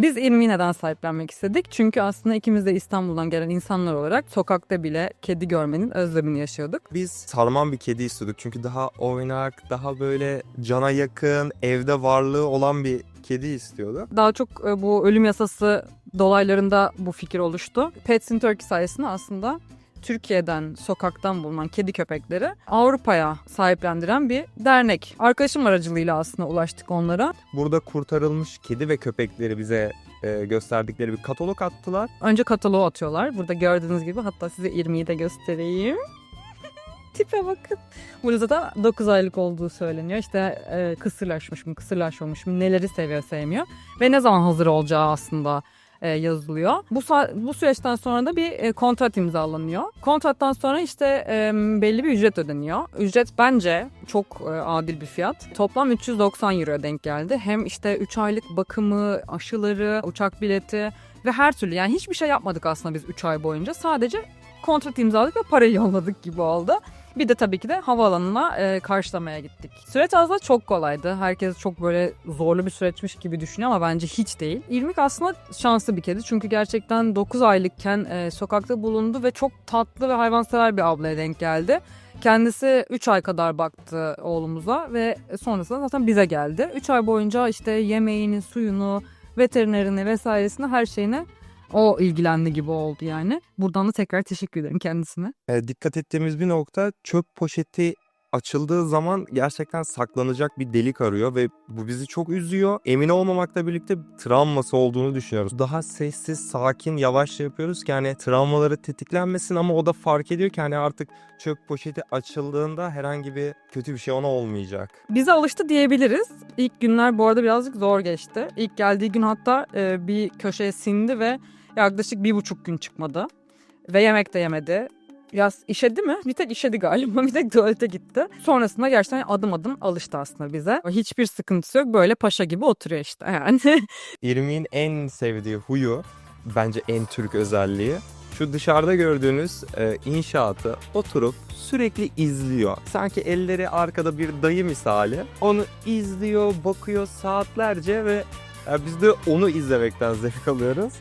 Biz İrmi'yi neden sahiplenmek istedik? Çünkü aslında ikimiz de İstanbul'dan gelen insanlar olarak sokakta bile kedi görmenin özlemini yaşıyorduk. Biz sarman bir kedi istiyorduk çünkü daha oynak, daha böyle cana yakın, evde varlığı olan bir kedi istiyorduk. Daha çok e, bu ölüm yasası dolaylarında bu fikir oluştu. Pets in Turkey sayesinde aslında Türkiye'den, sokaktan bulunan kedi köpekleri Avrupa'ya sahiplendiren bir dernek. Arkadaşım aracılığıyla aslında ulaştık onlara. Burada kurtarılmış kedi ve köpekleri bize e, gösterdikleri bir katalog attılar. Önce kataloğu atıyorlar. Burada gördüğünüz gibi hatta size 20'yi de göstereyim. Tipe bakın. Burada zaten 9 aylık olduğu söyleniyor. İşte e, kısırlaşmış mı, kısırlaşmamış mı, neleri seviyor, sevmiyor. Ve ne zaman hazır olacağı aslında yazılıyor. Bu bu süreçten sonra da bir e, kontrat imzalanıyor. Kontrattan sonra işte e, belli bir ücret ödeniyor. Ücret bence çok e, adil bir fiyat. Toplam 390 euro denk geldi. Hem işte 3 aylık bakımı, aşıları, uçak bileti ve her türlü yani hiçbir şey yapmadık aslında biz 3 ay boyunca. Sadece kontrat imzaladık ve parayı yolladık gibi oldu. Bir de tabii ki de havaalanına e, karşılamaya gittik. Süreç aslında çok kolaydı. Herkes çok böyle zorlu bir süreçmiş gibi düşünüyor ama bence hiç değil. İrmik aslında şanslı bir kedi. Çünkü gerçekten 9 aylıkken e, sokakta bulundu ve çok tatlı ve hayvansever bir ablaya denk geldi. Kendisi 3 ay kadar baktı oğlumuza ve sonrasında zaten bize geldi. 3 ay boyunca işte yemeğini, suyunu, veterinerini vesairesini her şeyine o ilgilendi gibi oldu yani. Buradan da tekrar teşekkür ederim kendisine. E, dikkat ettiğimiz bir nokta çöp poşeti açıldığı zaman gerçekten saklanacak bir delik arıyor ve bu bizi çok üzüyor. Emin olmamakla birlikte travması olduğunu düşünüyoruz. Daha sessiz, sakin, yavaş yapıyoruz ki hani travmaları tetiklenmesin ama o da fark ediyor ki hani artık çöp poşeti açıldığında herhangi bir kötü bir şey ona olmayacak. Bize alıştı diyebiliriz. İlk günler bu arada birazcık zor geçti. İlk geldiği gün hatta e, bir köşeye sindi ve yaklaşık bir buçuk gün çıkmadı. Ve yemek de yemedi. Biraz işedi mi? Bir tek işedi galiba. Bir tek tuvalete gitti. Sonrasında gerçekten adım adım alıştı aslında bize. Hiçbir sıkıntısı yok. Böyle paşa gibi oturuyor işte yani. İrmi'nin en sevdiği huyu bence en Türk özelliği. Şu dışarıda gördüğünüz e, inşaatı oturup sürekli izliyor. Sanki elleri arkada bir dayı misali. Onu izliyor, bakıyor saatlerce ve e, biz de onu izlemekten zevk alıyoruz.